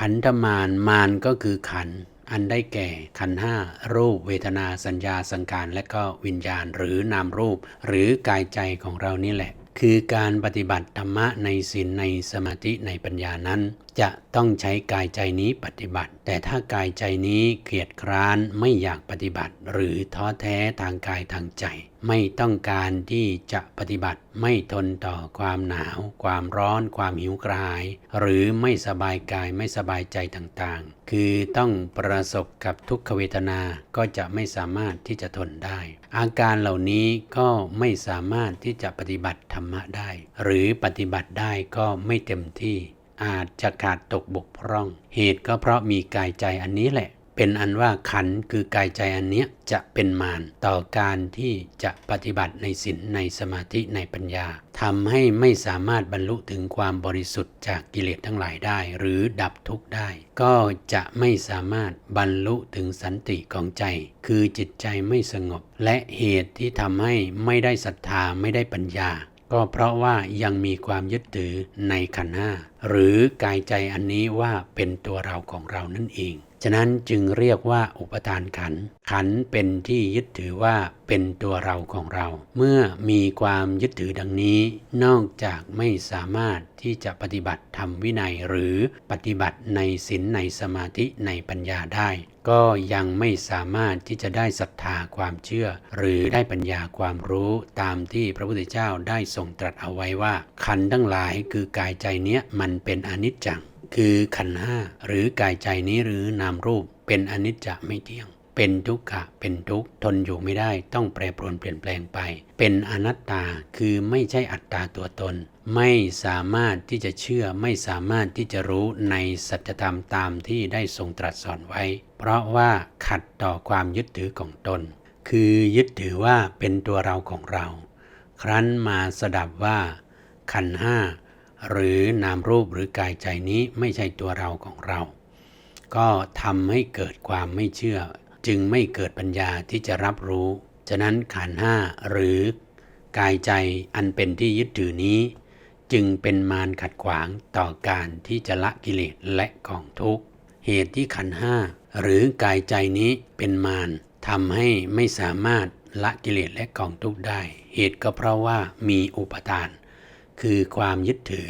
ขันธมารมารก็คือขันธ์อันได้แก่ขันธ์ห้ารูปเวทนาสัญญาสังการและก็วิญญาณหรือนามรูป หรือกายใจของเรานี่แหละ คือการปฏิบัติธรรมะในศีลในสมาธิในปัญญานั้น จะต้องใช้กายใจนี้ปฏิบัติ แต่ถ้ากายใจนี้เกลียดคร้านไม่อยากปฏิบัติ หรือท้อแท้ทางกายทางใจ ไม่ต้องการที่จะปฏิบัติ ไม่ทนต่อความหนาว ความร้อน ความหิวกระหาย หรือไม่สบายกายไม่สบายใจต่างๆ คือต้องประสบกับทุกขเวทนาก็จะไม่สามารถที่จะทนได้ อาการเหล่านี้ก็ไม่สามารถที่จะปฏิบัติธรรมะได้ หรือปฏิบัติได้ก็ไม่เต็มที่ อาจจะขาดตกบกพร่อง เหตุก็เพราะมีกายใจอันนี้แหละ เป็นอันว่าขันคือกายใจอันเนี้ยจะเป็นมารต่อการที่จะปฏิบัติในศีลในสมาธิในปัญญาทำให้ไม่สามารถบรรลุถึงความบริสุทธิ์จากกิเลสทั้งหลายได้ หรือดับทุกข์ได้ ก็จะไม่สามารถบรรลุถึงสันติของใจ คือจิตใจไม่สงบ และเหตุที่ทำให้ไม่ได้ศรัทธาไม่ได้ปัญญา ก็เพราะว่ายังมีความยึดถือในขันธ์ห้า หรือกายใจอันนี้ว่าเป็นตัวเราของเรานั่นเอง ฉะนั้นจึงเรียกว่าอุปทานขัน ขันเป็นที่ยึดถือว่าเป็นตัวเราของเรา เมื่อมีความยึดถือดังนี้ นอกจากไม่สามารถที่จะปฏิบัติธรรมวินัยหรือปฏิบัติในศีลในสมาธิในปัญญาได้ ก็ยังไม่สามารถที่จะได้ศรัทธาความเชื่อ หรือได้ปัญญาความรู้ตามที่พระพุทธเจ้าได้ทรงตรัสเอาไว้ว่า ขันทั้งหลายคือกายใจเนี้ยมันเป็นอนิจจัง คือขันห้าหรือกายใจนี้หรือนามรูปเป็นอนิจจะไม่เที่ยง เป็นทุกขะเป็นทุกข์ทนอยู่ไม่ได้ต้องแปรปรวนเปลี่ยนแปลงไป เป็นอนัตตาคือไม่ใช่อัตตาตัวตน ไม่สามารถที่จะเชื่อไม่สามารถที่จะรู้ในสัจธรรมตามที่ได้ทรงตรัสสอนไว้ เพราะว่าขัดต่อความยึดถือของตน คือยึดถือว่าเป็นตัวเราของเรา ครั้นมาสดับว่าขันห้า หรือนามรูปหรือกายใจนี้ไม่ใช่ตัวเราของเรา ก็ทำให้เกิดความไม่เชื่อ จึงไม่เกิดปัญญาที่จะรับรู้ ฉะนั้นขันห้าหรือกายใจอันเป็นที่ยึดถือนี้ จึงเป็นมารขัดขวางต่อการที่จะละกิเลสและกองทุกข์ เหตุที่ขันห้าหรือกายใจนี้เป็นมารทำให้ไม่สามารถละกิเลสและกองทุกข์ได้ เหตุก็เพราะว่ามีอุปทาน คือความยึดถือ